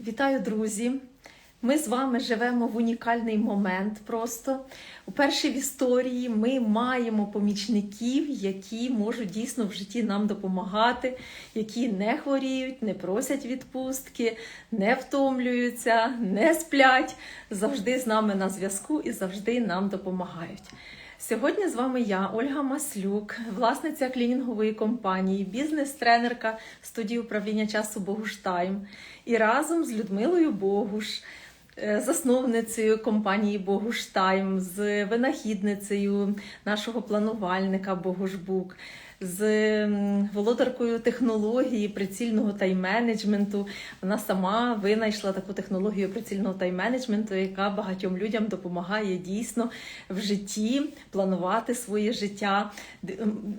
Вітаю, друзі! Ми з вами живемо в унікальний момент. Просто уперше в історії ми маємо помічників, які можуть дійсно в житті нам допомагати, які не хворіють, не просять відпустки, не втомлюються, не сплять, завжди з нами на зв'язку і завжди нам допомагають. Сьогодні з вами я, Ольга Маслюк, власниця клінінгової компанії, бізнес-тренерка студії управління часу Богуштайм. І разом з Людмилою Богуш, е, засновницею компанії Богуштайм, з винахідницею нашого планувальника Богушбук, з володаркою технології прицільного тайм-менеджменту. Вона сама винайшла таку технологію прицільного тайм-менеджменту, яка багатьом людям допомагає дійсно в житті планувати своє життя,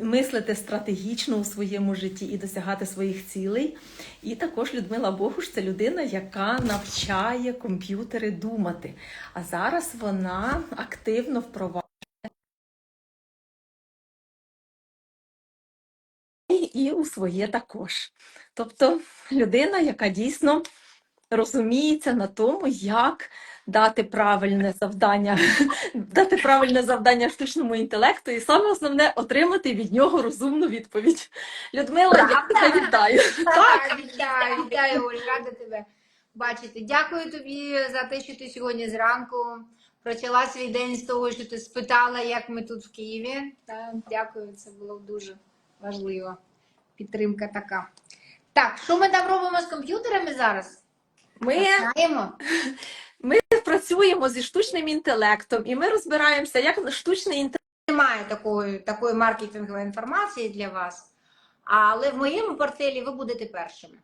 мислити стратегічно у своєму житті і досягати своїх цілей. І також Людмила Богуш це людина, яка навчає комп'ютери думати. А зараз вона активно впроваджує. І у своє також. Тобто людина, яка дійсно розуміється на тому, як дати правильне завдання, дати правильне завдання штучному інтелекту, і саме основне отримати від нього розумну відповідь. Людмила, я тебе вітаю. Так, вітаю, вітаю, Оль, рада тебе бачити. Дякую тобі за те, що ти сьогодні зранку почала свій день з того, що ти спитала, як ми тут в Києві. Та, дякую, це було дуже важливо. Підтримка така. Так, що ми там робимо з комп'ютерами зараз? Ми Знаємо? працюємо зі штучним інтелектом, і ми розбираємося, як штучний інтелект. Немає такої, такої маркетингової інформації для вас, але в моєму портфелі ви будете першими.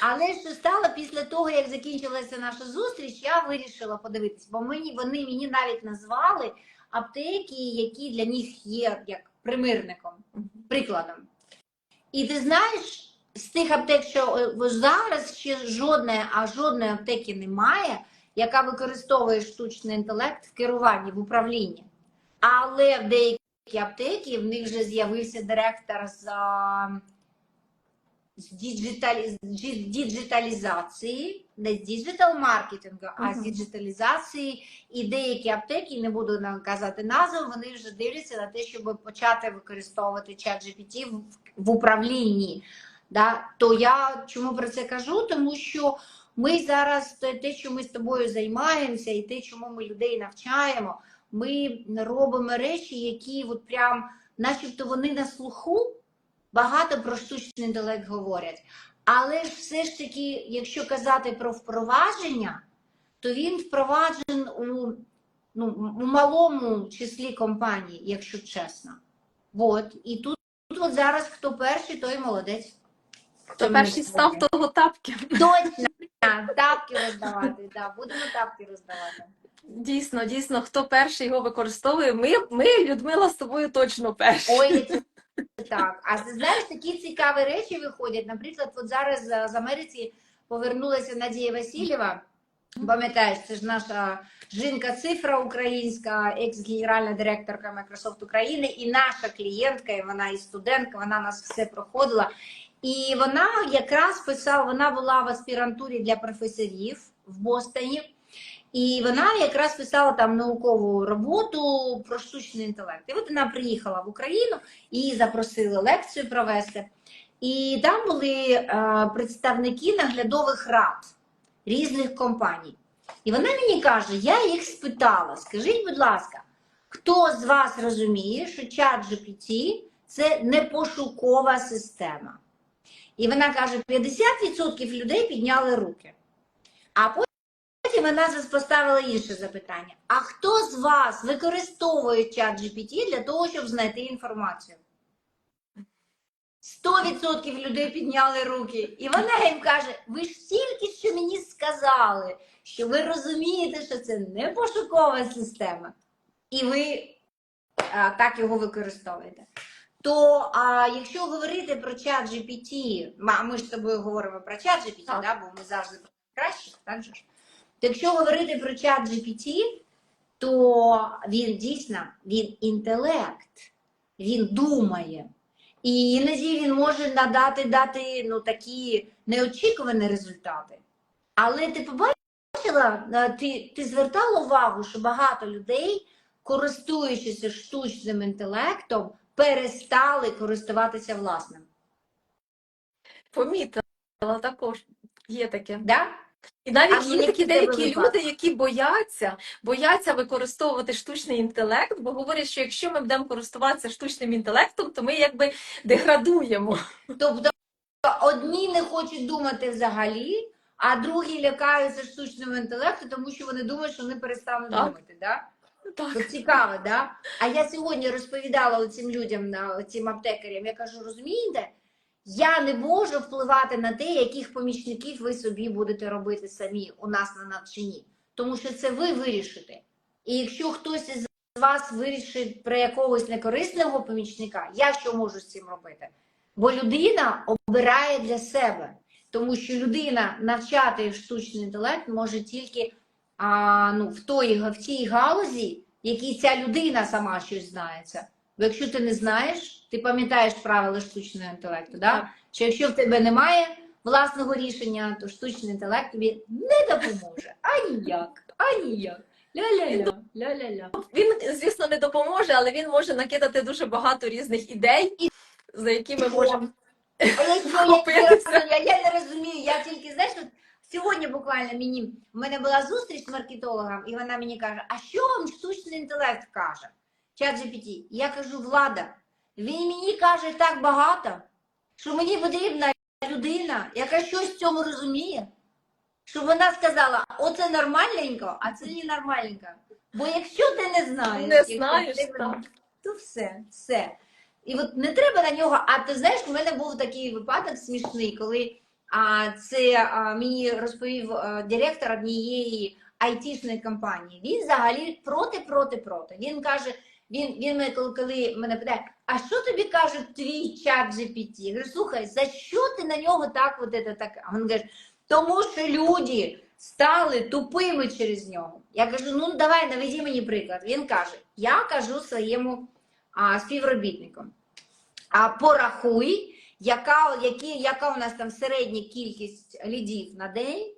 Але що стало після того, як закінчилася наша зустріч, я вирішила подивитись, бо мені вони мені навіть назвали аптеки, які для них є як примирником, прикладом. І ти знаєш, з тих аптек, що е, зараз ще жодної, а жодної аптеки немає, яка використовує штучний інтелект в керуванні, в управлінні. Але в деякі аптеки в них вже з'явився директор з, з, діджиталі... з діджиталізації, не з діджитал-маркетингу, а з діджиталізації. І деякі аптеки, не буду нам казати назву, вони вже дивляться на те, щоб почати використовувати чат GPT в, в управлінні. Да? То я чому про це кажу? Тому що ми зараз те, те, що ми з тобою займаємося, і те, чому ми людей навчаємо, ми робимо речі, які от прям, начебто вони на слуху багато про штучний інтелект говорять. Але ж все ж таки, якщо казати про впровадження, то він впроваджен у, ну, у малому числі компаній, якщо чесно. От. І тут, тут от зараз хто перший, той молодець. Хто перший став, того тапки. Точно, тапки роздавати. Да, будемо тапки роздавати. Дійсно, дійсно, хто перший його використовує, ми, ми Людмила, з тобою точно перші. Ой, так. А знаєш, такі цікаві речі виходять. Наприклад, от зараз з Америці повернулася Надія Васильєва. Пам'ятаєш, це ж наша жінка цифра українська, екс-генеральна директорка Microsoft України, і наша клієнтка, і вона і студентка, вона нас все проходила. І вона якраз писала, вона була в аспірантурі для професорів в Бостоні. І вона якраз писала там наукову роботу про штучний інтелект. І от вона приїхала в Україну, її запросили лекцію провести. І там були е, представники наглядових рад різних компаній. І вона мені каже: я їх спитала: скажіть, будь ласка, хто з вас розуміє, що чат GPT – це не пошукова система? І вона каже: 50% людей підняли руки. А Потім вона зас- поставила інше запитання: а хто з вас використовує чат GPT для того, щоб знайти інформацію? 100% людей підняли руки. І вона їм каже: ви ж тільки що мені сказали, що ви розумієте, що це не пошукова система, і ви а, так його використовуєте. То а, якщо говорити про чат GPT, ма- ми ж з тобою говоримо про чат GPT, да, бо ми завжди краще, так же ж? Якщо говорити про чат GPT, то він дійсно він інтелект, він думає. І іноді він може надати дати ну, такі неочікувані результати. Але ти побачила, е, ти, ти звертала увагу, що багато людей, користуючись штучним інтелектом, перестали користуватися власним. Помітила також. Є таке. Да? І навіть А є такі деякі люди, які бояться, бояться використовувати штучний інтелект, бо говорять, що якщо ми будемо користуватися штучним інтелектом, то ми якби деградуємо. Тобто одні не хочуть думати взагалі, а другі лякаються штучного інтелекту, тому що вони думають, що вони перестануть Так. думати. Да? Так. От цікаво, да? А я сьогодні розповідала цим людям, на цим аптекарям, я кажу, розумієте, я не можу впливати на те, яких помічників ви собі будете робити самі у нас на навчанні, тому що це ви вирішите. І якщо хтось із вас вирішить про якогось некорисного помічника, я що можу з цим робити? Бо людина обирає для себе, тому що людина навчати штучний інтелект може тільки а, ну, в, той, в тій галузі, якій ця людина сама щось знається. Бо якщо ти не знаєш, ти пам'ятаєш правила штучного інтелекту, да? Так. що якщо в тебе немає власного рішення, то штучний інтелект тобі не допоможе. Аніяк, аніяк. Ля-ля-ля, ля-ля-ля. Він, звісно, не допоможе, але він може накидати дуже багато різних ідей, за які ми можемо. Я, не розумію, я тільки, знаєш, от сьогодні буквально мені, в мене була зустріч з маркетологом, і вона мені каже, а що вам штучний інтелект каже? Чат GPT. Я кажу, влада, він мені каже так багато, що мені потрібна людина, яка щось в цьому розуміє, щоб вона сказала, оце нормальненько, а це не нормальненько. Бо якщо ти не знаєш, Не знаєш, ти- так. то все, все. І от не треба на нього. А ти знаєш, у мене був такий випадок смішний, коли а, це а, мені розповів а, директор однієї айтішної компанії. Він взагалі проти, проти, проти. Він каже: він, він мене, коли, мене питає, а що тобі каже твій чат GPT? Я говорю, слухай, за що ти на нього так, от це, так? А він каже, тому що люди стали тупими через нього. Я кажу, ну давай наведі мені приклад. Він каже: я кажу своєму а, співробітникам, а порахуй, яка, які, яка у нас там середня кількість лідів на день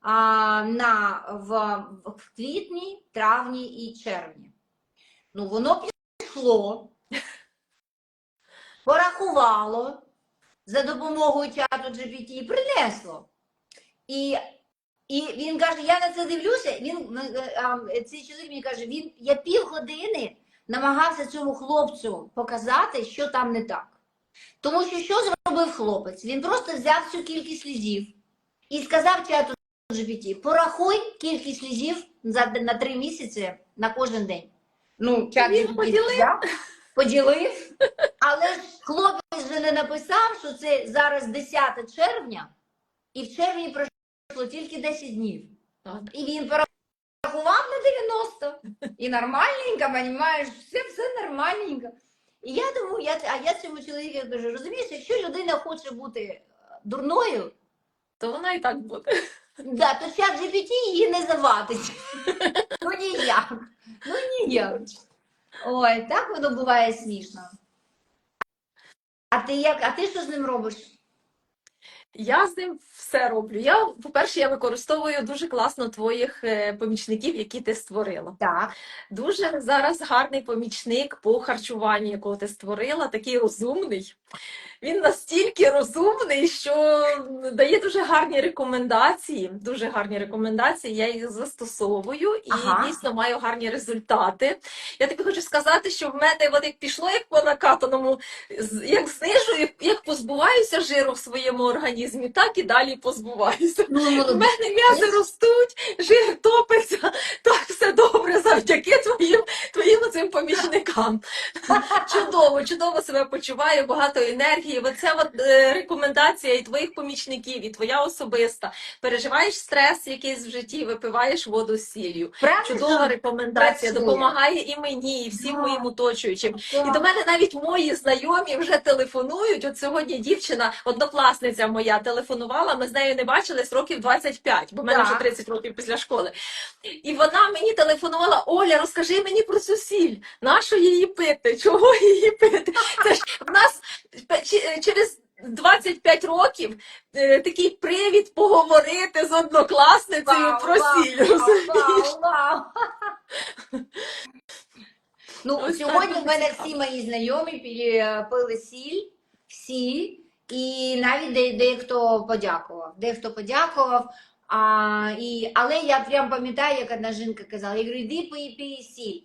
а, на, в, в квітні, травні і червні. Ну, воно пішло, порахувало за допомогою чату GPT і принесло. І, і він каже: я на це дивлюся. Він е, цей чоловік мені каже, він я півгодини намагався цьому хлопцю показати, що там не так. Тому що що зробив хлопець? Він просто взяв всю кількість слізів і сказав чату GPT, порахуй кількість слізів на три місяці на кожен день. Ну, чат Він GPT поділив. взяв, поділив, але ж хлопець же не написав, що це зараз 10 червня, і в червні пройшло тільки 10 днів. Так. І він порахував на 90. І нормальненько, розумієш, все, все нормальненько. І я думаю, я, а я цьому чоловіку кажу, розумієш, якщо людина хоче бути е, дурною, То вона і так буде. да, то чат GPT її не завадить. Ну ніяк. Ну ніяк. Ой, так воно буває смішно. А ти як, а ти що з ним робиш? Я з ним все роблю. Я, по-перше, я використовую дуже класно твоїх е, помічників, які ти створила. Так. Дуже зараз гарний помічник по харчуванню, якого ти створила, такий розумний. Він настільки розумний, що дає дуже гарні рекомендації. Дуже гарні рекомендації. Я їх застосовую і Ага. дійсно маю гарні результати. Я тобі хочу сказати, що в мене от як пішло як по накатаному, як знижую, як позбуваюся жиру в своєму організмі, так і далі позбуваюся. Ну, У молодець. мене м'язи ростуть, жир топиться, так все добре завдяки твоїм, твоїм цим помічникам. Чудово, чудово себе почуваю, багато енергії, оце от е, рекомендація і твоїх помічників, і твоя особиста. Переживаєш стрес якийсь в житті, випиваєш воду з сіллю. Чудова рекомендація, Працює. допомагає і мені, і всім Да. моїм оточуючим. Так. І до мене навіть мої знайомі вже телефонують. От сьогодні дівчина, однокласниця моя, телефонувала. Ми з нею не бачились років 25, бо в мене Так. вже 30 років після школи. І вона мені телефонувала: Оля, розкажи мені про цю сіль. Нащо її пити? Чого її пити? Це ж в нас через. 25 років е, такий привід поговорити з однокласницею Вау, про сіль. вау. Ну, Ось сьогодні в мене всі мої знайомі пили сіль, всі, і навіть де, дехто подякував. Дехто подякував. А, і, але я прям пам'ятаю, як одна жінка казала, я говорю, іди пий, пий сіль.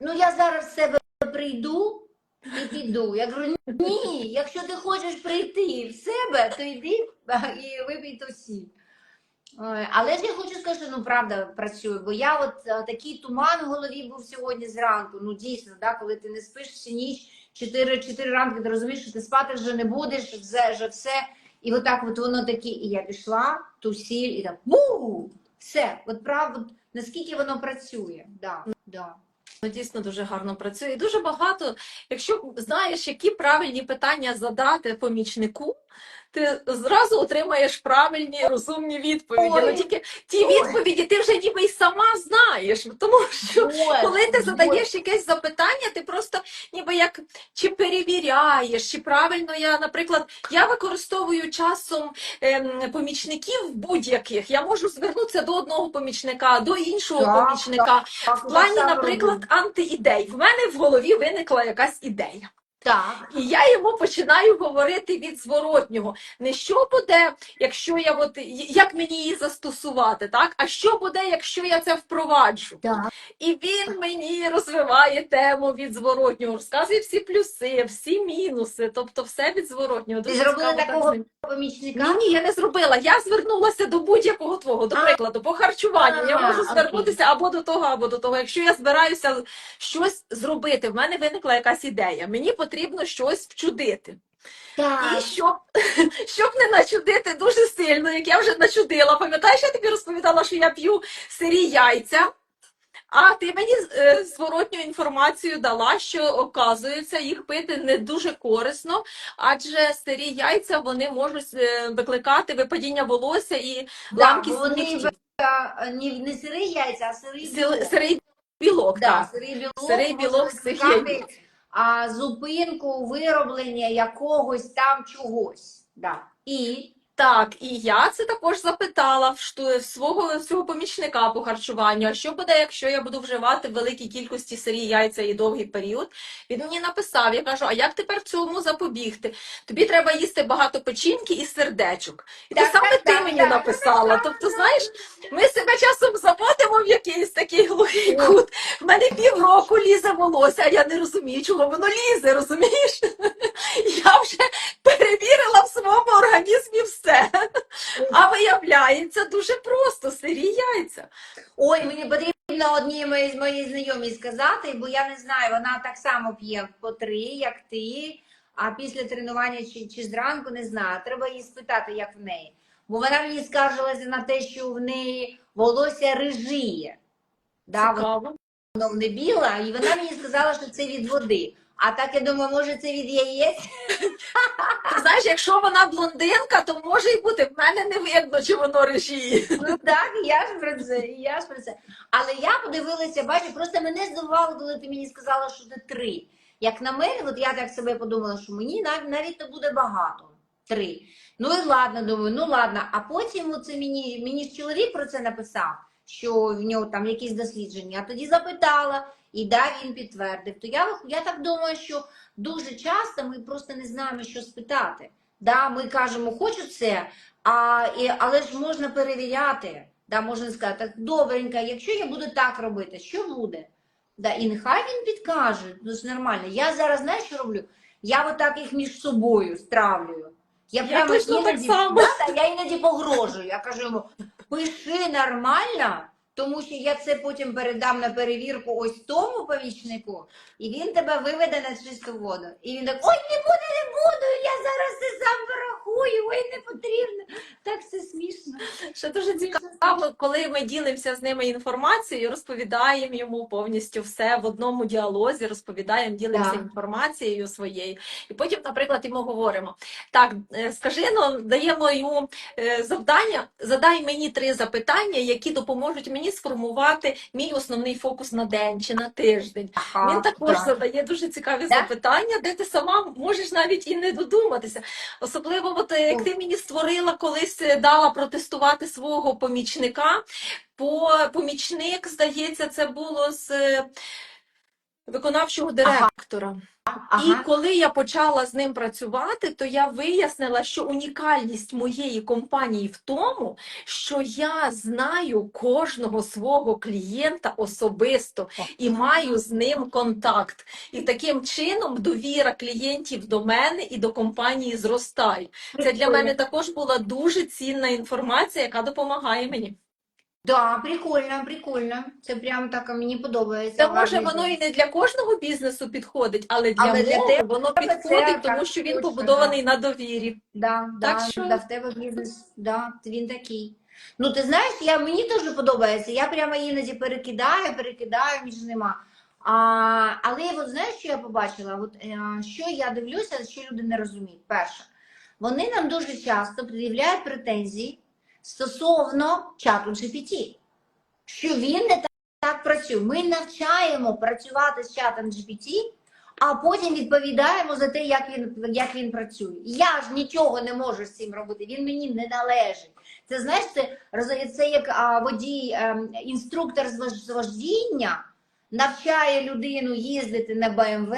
Ну, я зараз в себе прийду і піду. Я говорю, ні, якщо ти хочеш прийти в себе, то йди і випий сіль. Але ж я хочу сказати, що ну правда працює, бо я от е, такий туман в голові був сьогодні зранку. Ну дійсно, да, коли ти не спиш всю ніч, 4, 4 ранки, ти розумієш, що ти спати вже не будеш, вже, вже все. І отак от воно таке, і я пішла, ту сіль, і так бу! Все, от правда, наскільки воно працює. Да, да. Дійсно дуже гарно працює. І дуже багато, якщо знаєш, які правильні питання задати помічнику, ти зразу отримаєш правильні розумні відповіді. Ой. Ну тільки ті Ой. відповіді ти вже ніби й сама знаєш, тому що. Ось, Коли ти задаєш якесь запитання, ти просто ніби як чи перевіряєш, чи правильно я, наприклад, я використовую часом ем, помічників будь-яких. Я можу звернутися до одного помічника, до іншого Так, помічника. Так, В плані, наприклад, антиідей. В мене в голові виникла якась ідея. Так. І я йому починаю говорити від зворотнього. Не що буде, якщо я от як мені її застосувати, так? А що буде, якщо я це впроваджу? Так. І він мені розвиває тему від зворотнього, розказує всі плюси, всі мінуси, тобто все від зворотнього. Ти зробила такого помічника? Ні, ні, я не зробила. Я звернулася до будь-якого твого, до прикладу, по харчуванню. Я можу звернутися або до того, або до того. Якщо я збираюся щось зробити, в мене виникла якась ідея. Мені потрібно щось вчудити. Так. І щоб, щоб не начудити дуже сильно, як я вже начудила. Пам'ятаєш, я тобі розповідала, що я п'ю сирі яйця. А ти мені е, зворотню інформацію дала, що оказується, їх пити не дуже корисно, адже сирі яйця вони можуть е, викликати випадіння волосся і Да, ламкість бо вони нігтів. е, не, не сирі яйця, а сирий білок. Сирий білок, Да, так. сирий білок, Сирий білок викликати, яєць. А, зупинку вироблення якогось там чогось. Да. І Так, і я це також запитала в шту- в свого свого помічника по харчуванню. А що буде, якщо я буду вживати в великій кількості сирі яйця і довгий період? Він мені написав, я кажу, а як тепер цьому запобігти? Тобі треба їсти багато печінки і сердечок. І Так, те саме так, ти так, мені так. написала. Тобто, знаєш, ми себе часом заводимо в якийсь такий глухий кут. В мене півроку лізе волосся, а я не розумію, чого воно лізе, розумієш? Я вже перевірила в своєму організмі все. А виявляється дуже просто сирі яйця. ой, мені потрібно одній моїй моїй знайомій сказати, бо я не знаю, вона так само п'є по три, як ти. А після тренування чи, чи зранку не знаю. Треба її спитати, як в неї. Бо вона мені скаржилася на те, що в неї волосся рижіє. Да, воно не біла, і вона мені сказала, що це від води. А так я думаю, може це від яєць? Ти знаєш, якщо вона блондинка, то може й бути. В мене не видно, чи воно режіє. Ну так, я ж про це, я ж про це. Але я подивилася, бачу, просто мене здивувало, коли ти мені сказала, що це три. Як на мене, от я так себе подумала, що мені навіть, навіть не буде багато. Три. Ну і ладно, думаю, ну ладно. А потім оце мені, мені ж чоловік про це написав, що в нього там якісь дослідження. А тоді запитала, і да, він підтвердив. То я, я так думаю, що дуже часто ми просто не знаємо, що спитати. Да, ми кажемо, хочу це, а, і, але ж можна перевіряти. Да, можна сказати, так, добренько, якщо я буду так робити, що буде? Да, і нехай він підкаже, ну ж нормально. Я зараз знаєш, що роблю? Я отак їх між собою стравлюю. Я, Я прямо точно так іноді, само. Да, я іноді погрожую. Я кажу йому, пиши нормально, тому що я це потім передам на перевірку ось тому помічнику, і він тебе виведе на чисту воду. І він так, ой, не буду, не буду, я зараз це сам порахую, ой, не потрібно. Так все смішно. Ще дуже цікаво, коли ми ділимося з ними інформацією, розповідаємо йому повністю все в одному діалозі, розповідаємо, ділимося Так. інформацією своєю. І потім, наприклад, йому говоримо: так, е, скажи, ну даємо йому е, завдання, задай мені три запитання, які допоможуть мені сформувати мій основний фокус на день чи на тиждень. Він також так. задає дуже цікаві Так? запитання, де ти сама можеш навіть і не додуматися. Особливо, от е, як ти мені створила колись е, дала протестувати свого помічника. По помічник, здається, це було з е, виконавчого директора. Ага. І коли я почала з ним працювати, то я вияснила, що унікальність моєї компанії в тому, що я знаю кожного свого клієнта особисто і маю з ним контакт. І таким чином довіра клієнтів до мене і до компанії зростає. Це для мене також була дуже цінна інформація, яка допомагає мені. Да, прикольно, прикольно. Це прям так мені подобається. Та може воно і не для кожного бізнесу підходить, але для Але для мого тебе воно це підходить, так, тому що він точно, побудований на довірі. Да, Так да, що- да, в тебе бізнес, да, він такий. Ну, ти знаєш, я, мені дуже подобається. Я прямо іноді перекидаю, перекидаю між ними. А, але от знаєш, що я побачила? От, е, що я дивлюся, що люди не розуміють. Перше, вони нам дуже часто пред'являють претензії стосовно чату GPT, що він не так, так працює. Ми навчаємо працювати з чатом GPT, а потім відповідаємо за те, як він, як він працює. Я ж нічого не можу з цим робити, він мені не належить. Це знаєш, це, це як а, водій, ем, інструктор з вождіння навчає людину їздити на БМВ,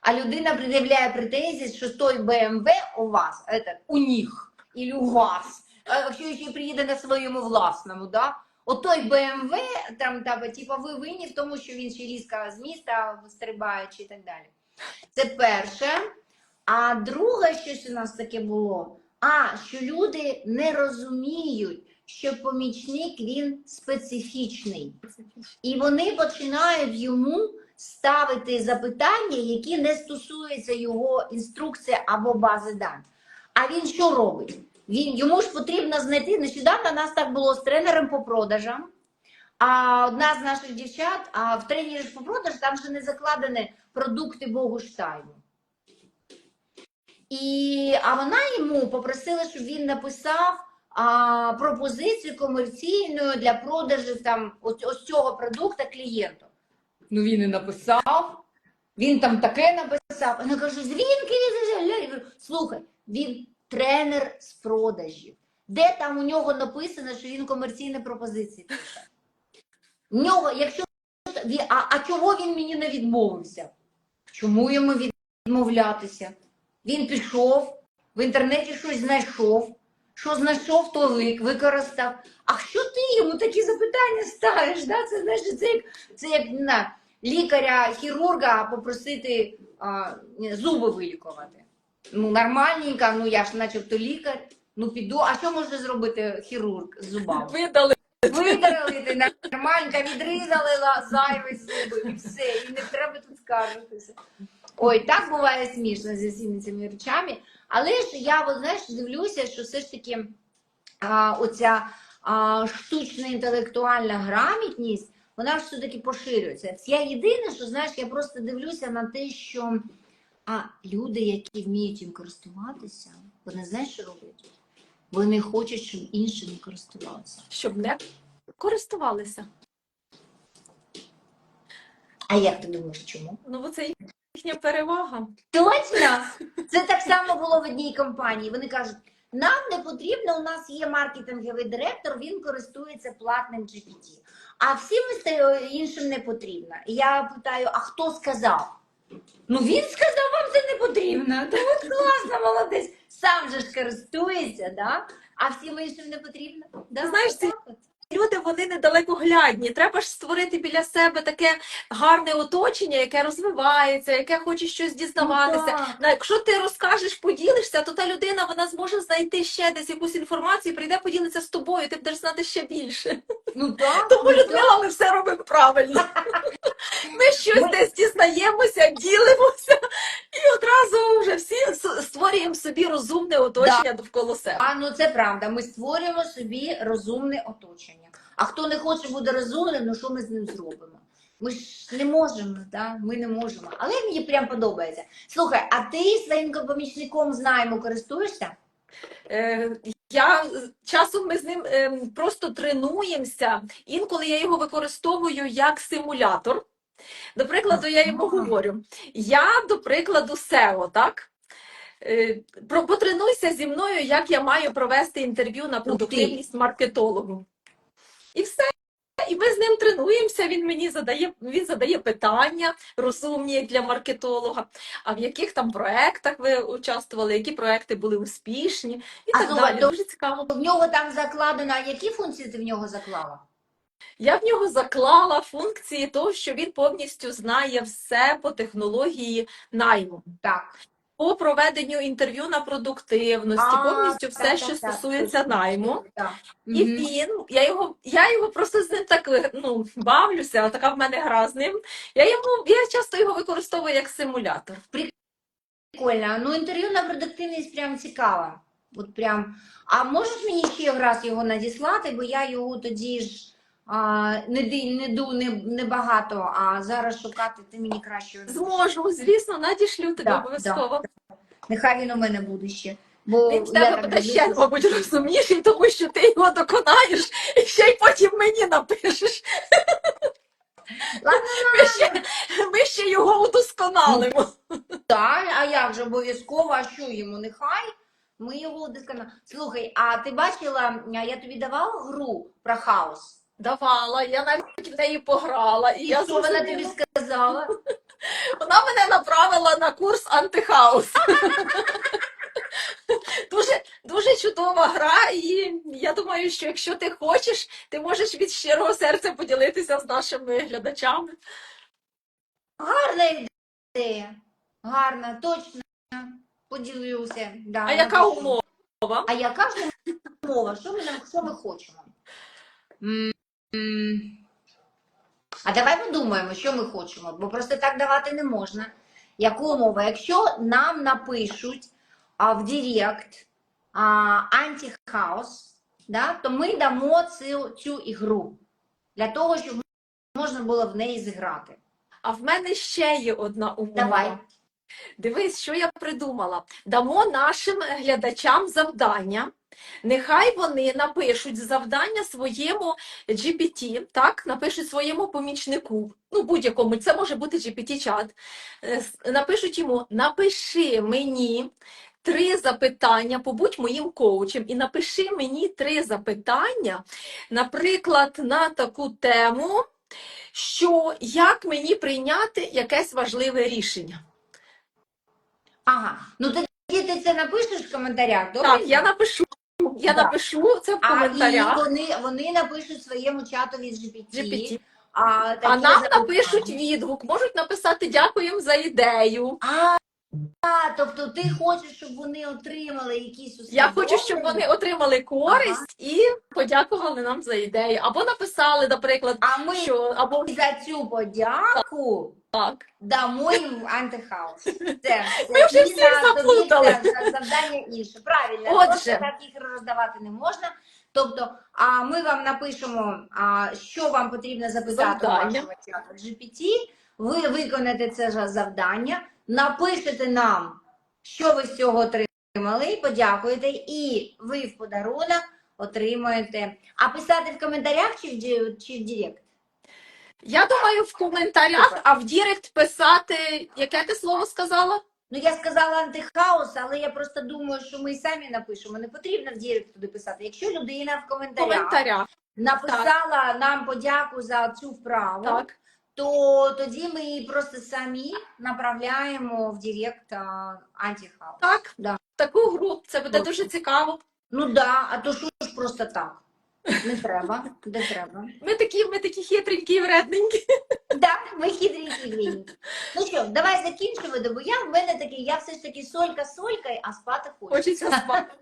а людина пред'являє претензії, що той БМВ у вас, у них, і у вас. Якщо ще приїде на своєму власному, да? Отой БМВ, там, там, типу, ви винні в тому, що він ще різко з міста стрибає чи так далі. Це перше. А друге, щось у нас таке було. А, що люди не розуміють, що помічник він специфічний. І вони починають йому ставити запитання, які не стосуються його інструкції або бази даних. А він що робить? Він, йому ж потрібно знайти. Нещодавно нас так було з тренером по продажам. А одна з наших дівчат, а в тренері по продажу там же не закладені продукти Богуштайну. І, а вона йому попросила, щоб він написав а, пропозицію комерційну для продажу там, ось, ось цього продукту клієнту. Ну він і написав. Він там таке написав. Вона каже, звідки він? Слухай, він тренер з продажів. Де там у нього написано, що він комерційні пропозиції пише? В нього, якщо а, а чого він мені не відмовився? Чому йому відмовлятися? Він пішов, в інтернеті щось знайшов. Що знайшов, то вик- використав. А що ти йому такі запитання ставиш? Да? Це знаєш, це як, це як не лікаря, хірурга попросити а, зуби вилікувати. Ну, нормальненько, ну я ж начебто лікар, ну піду. А що може зробити хірург з зубами? Видали. Видалити нормальненько, відрізали зайві зуби і все, і не треба тут скаржитися. Ой, так буває смішно зі всіми цими речами. Але ж я, от, знаєш, дивлюся, що все ж таки а, оця а, штучна інтелектуальна грамотність, вона ж все-таки поширюється. Я єдине, що знаєш, я просто дивлюся на те, що а, люди, які вміють їм користуватися, вони знаєш, що роблять? Вони хочуть, щоб інші не користувалися. щоб не користувалися. А як ти думаєш, чому? Ну, бо це їхня перевага. Точно! Це так само було в одній компанії. Вони кажуть, нам не потрібно, у нас є маркетинговий директор, він користується платним GPT. А всім іншим не потрібно. І я питаю, а хто сказав? Ну він сказав, вам це не потрібно. Та от класно, молодець. Сам же ж користується, да? а всім іншим не потрібно. Да? Знаєш, це- от. Люди вони недалекоглядні. Треба ж створити біля себе таке гарне оточення, яке розвивається, яке хоче щось дізнаватися. Ну. Якщо ти розкажеш, поділишся, то та людина вона зможе знайти ще десь якусь інформацію, прийде поділитися з тобою, ти будеш знати ще більше. Ну так. Тому ну. Людмила, ми все робимо правильно. Ми щось десь дізнаємося, ділимося, і одразу вже всі створюємо собі розумне оточення довкола себе. А ну це правда. Ми створюємо собі розумне оточення. А хто не хоче бути розумним, ну що ми з ним зробимо? Ми ж не можемо, да? ми не можемо. Але мені прям подобається. Слухай, а ти своїм помічником з найму користуєшся? Е, Я часом ми з ним е, просто тренуємося. Інколи я його використовую як симулятор. До прикладу, я йому говорю: я, до прикладу, SEO, так? Е, Потренуйся зі мною, як я маю провести інтерв'ю на продуктивність маркетологу. І все. І ми з ним тренуємося. Він мені задає, він задає питання розумні як для маркетолога. А в яких там проектах ви участвували, які проекти були успішні, і А так слухай, далі. Дуже цікаво. В нього там закладено, які функції ти в нього заклала? Я в нього заклала функції того, що він повністю знає все по технології найму. Так. По проведенню інтерв'ю на продуктивності, А, повністю так, все, так, що так, стосується точно. найму. Так. І він, я його, я його просто з ним так ну, бавлюся, така в мене гра з ним. Я йому, я часто його використовую як симулятор. Прикольно. Ну, інтерв'ю на продуктивність прям цікаво. От прям. А можеш мені ще раз його надіслати, бо я його тоді ж не, ди- не ду не, не багато, а зараз шукати ти мені краще. Зможу, звісно, надішлю тобі Да, обов'язково. Нехай він у мене буде ще. Бо Він тебе буде ще, мабуть, розумніший, тому що ти його доконаєш і ще й потім мені напишеш. Ладно, Ми ще, ми ще його удосконалимо. Так, а як же обов'язково, а що йому? Нехай ми його досконало. Слухай, а ти бачила, я тобі давала гру про хаос? Давала, я навіть в неї пограла, і І я що вона тобі сказала? Вона мене направила на курс антихаус. Дуже, дуже чудова гра, і я думаю, що якщо ти хочеш, ти можеш від щирого серця поділитися з нашими глядачами. Гарна ідея. Гарна, точно. Поділюся. Да, А яка умова? А яка ж умова? Що ми, що ми хочемо? А давай подумаємо, що ми хочемо, бо просто так давати не можна. Яку умову? Якщо нам напишуть а, в Директ а, антихаус, да, то ми дамо цю, цю ігру для того, щоб можна було в неї зіграти. А в мене ще є одна умова. Давай. Дивись, що я придумала. Дамо нашим глядачам завдання. Нехай вони напишуть завдання своєму GPT, так, напишуть своєму помічнику, ну будь-якому, це може бути GPT-чат. Е, Напишуть йому: напиши мені три запитання, побудь моїм коучем, і напиши мені три запитання, наприклад, на таку тему, що як мені прийняти якесь важливе рішення. Ага. Ну тоді ти це напишеш в коментарях, добре? Так, я напишу. Я Да. напишу це в А і вони, вони напишуть своєму чатові GPT. GPT. А, А нам запитання. напишуть відгук, можуть написати дякуємо за ідею. А, а, тобто ти хочеш, щоб вони отримали якісь Я хочу, щоб вони отримали користь і подякували нам за ідею. Або написали, наприклад, А ми що або за цю подяку так. дамо їм антихаус. Це, Ми вже всіх за- заплутали. за- за завдання інше. Правильно, Отже. так їх роздавати не можна. Тобто, а ми вам напишемо, а, що вам потрібно запитати у вашого чату GPT. Ви виконаєте це завдання, напишете нам, що ви з цього отримали, і подякуєте, і ви в подарунок отримаєте. А писати в коментарях чи в, чи в Директ? Я думаю, в коментарях, а в Дірект писати, яке ти слово сказала? Ну, я сказала антихаус, але я просто думаю, що ми самі напишемо. Не потрібно в Дірект туди писати. Якщо людина в коментарях коментарях. написала нам подяку за цю вправу, Так. То тоді ми її просто самі направляємо в Директ а, антихаус. Так, Да. таку гру. Це буде дуже цікаво. Ну да, а то що ж просто так. Не треба, не треба. Ми такі, ми такі хитренькі і вредненькі. Да, ми хитренькі грінь. Ну що, давай закінчимо, бо я в мене такий, я все ж таки солька солькою, а спати хочу. Хочеться спати.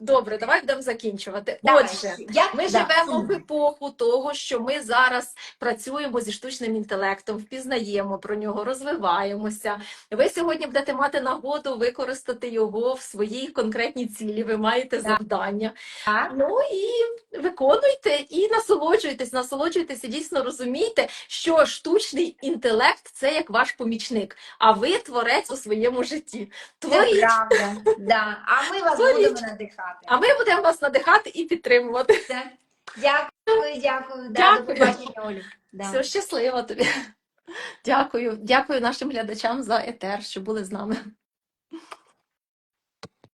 Добре, давай будемо закінчувати. Давай. Отже, Як- Ми да. живемо в епоху того, що ми зараз працюємо зі штучним інтелектом, впізнаємо про нього, розвиваємося. Ви сьогодні будете мати нагоду використати його в своїй конкретній цілі. Ви маєте Так. завдання. Так. Ну і виконуйте і насолоджуйтесь, насолоджуйтесь і дійсно розумійте, що штучний інтелект це як ваш помічник, а ви творець у своєму житті. Це правда. Да. А ми вас Творіть. будемо надихати. а ми будемо вас надихати і підтримувати. Все. Дякую, дякую. Да, Дякую. До побачення, Олю. Да. Все щасливо тобі. Дякую. Дякую нашим глядачам за етер, що були з нами.